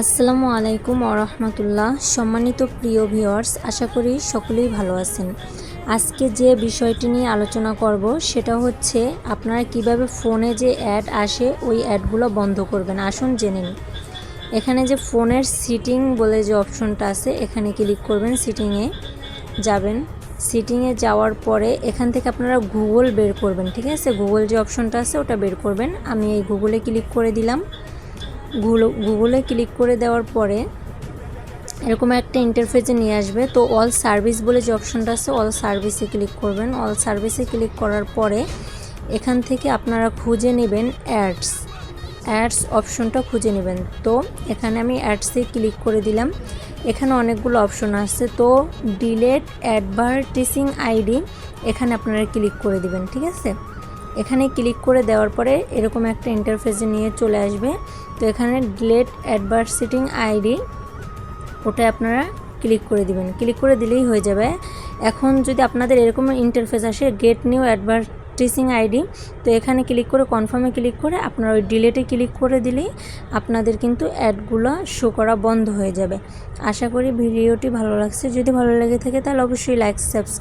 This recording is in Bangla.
আসসালামু আলাইকুম আরহামতুল্লাহ সম্মানিত প্রিয় ভিওয়ার্স আশা করি সকলেই ভালো আছেন। আজকে যে বিষয়টি নিয়ে আলোচনা করব, সেটা হচ্ছে আপনারা কীভাবে ফোনে যে অ্যাড আসে, ওই অ্যাডগুলো বন্ধ করবেন। আসুন জেনে নিন এখানে যে ফোনের সিটিং বলে যে অপশনটা আছে, এখানে ক্লিক করবেন সিটিংয়ে। যাবেন। সিটিংয়ে যাওয়ার পরে এখান থেকে আপনারা গুগল বের করবেন, ঠিক আছে? গুগল যে অপশনটা আছে, ওটা বের করবেন। আমি এই গুগলে ক্লিক করে দিলাম। গুগলে ক্লিক করে দেওয়ার পরে এরকম একটা ইন্টারফেসে নিয়ে আসবে। তো অল সার্ভিস বলে যে অপশনটা আছে অল সার্ভিসে ক্লিক করবেন। অল সার্ভিসে ক্লিক করার পরে এখান থেকে আপনারা খুঁজে নেবেন অ্যাডস অ্যাডস অপশনটা খুঁজে নেবেন। তো এখানে আমি অ্যাডসে ক্লিক করে দিলাম। এখানে অনেকগুলো অপশন আসছে তো ডিলেট অ্যাডভার্টিসিং আইডি এখানে আপনারা ক্লিক করে দিবেন, ঠিক আছে? এখানে ক্লিক করে দেওয়ার পরে এরকম একটা ইন্টারফেসে নিয়ে চলে আসবে। তো এখানে ডিলেট অ্যাডভার্সিটিং আইডি ওটা আপনারা ক্লিক করে দিবেন। ক্লিক করে দিলেই হয়ে যাবে। এখন যদি আপনাদের এরকম ইন্টারফেস আসে গেট নিউ অ্যাডভার্টিসিং আইডি তো এখানে ক্লিক করে কনফার্মে ক্লিক করে, আপনারা ওই ডিলেটে ক্লিক করে দিলেই আপনাদের কিন্তু অ্যাডগুলো শো করা বন্ধ হয়ে যাবে। আশা করি ভিডিওটি ভালো লাগছে। যদি ভালো লেগে থাকে তাহলে অবশ্যই লাইক সাবস্ক্রাইব